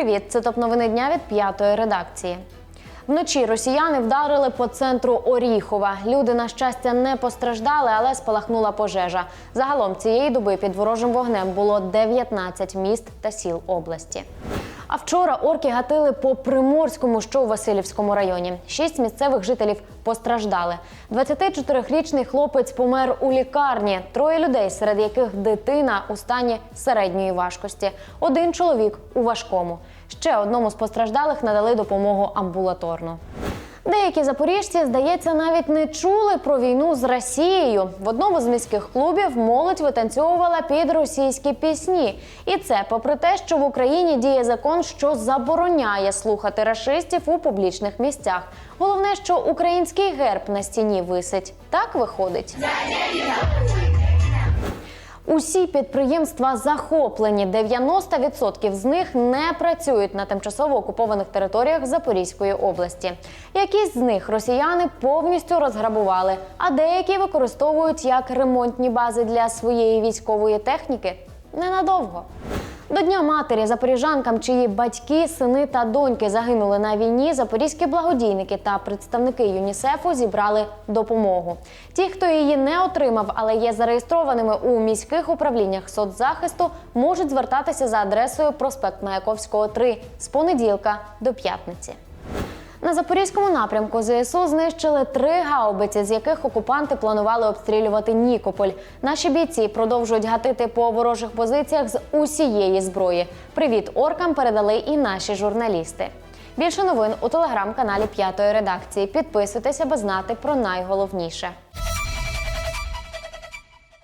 Привіт, це топ новини дня від п'ятої редакції. Вночі росіяни вдарили по центру Оріхова. Люди, на щастя, не постраждали, але спалахнула пожежа. Загалом цієї доби під ворожим вогнем було 19 міст та сіл області. А вчора орки гатили по Приморському, що у Васильівському районі. Шість місцевих жителів постраждали. 24-річний хлопець помер у лікарні. Троє людей, серед яких дитина у стані середньої важкості. Один чоловік у важкому. Ще одному з постраждалих надали допомогу амбулаторну. Деякі запоріжці, здається, навіть не чули про війну з Росією. В одному з міських клубів молодь витанцьовувала під російські пісні. І це попри те, що в Україні діє закон, що забороняє слухати рашистів у публічних місцях. Головне, що український герб на стіні висить. Так виходить. Усі підприємства захоплені. 90% з них не працюють на тимчасово окупованих територіях Запорізької області. Якісь з них росіяни повністю розграбували, а деякі використовують як ремонтні бази для своєї військової техніки. Ненадовго. До Дня матері запоріжанкам, чиї батьки, сини та доньки загинули на війні, запорізькі благодійники та представники ЮНІСЕФу зібрали допомогу. Ті, хто її не отримав, але є зареєстрованими у міських управліннях соцзахисту, можуть звертатися за адресою проспект Маяковського 3 з понеділка до п'ятниці. На запорізькому напрямку ЗСУ знищили три гаубиці, з яких окупанти планували обстрілювати Нікополь. Наші бійці продовжують гатити по ворожих позиціях з усієї зброї. Привіт оркам передали і наші журналісти. Більше новин у телеграм-каналі П'ятої редакції. Підписуйтеся, аби знати про найголовніше.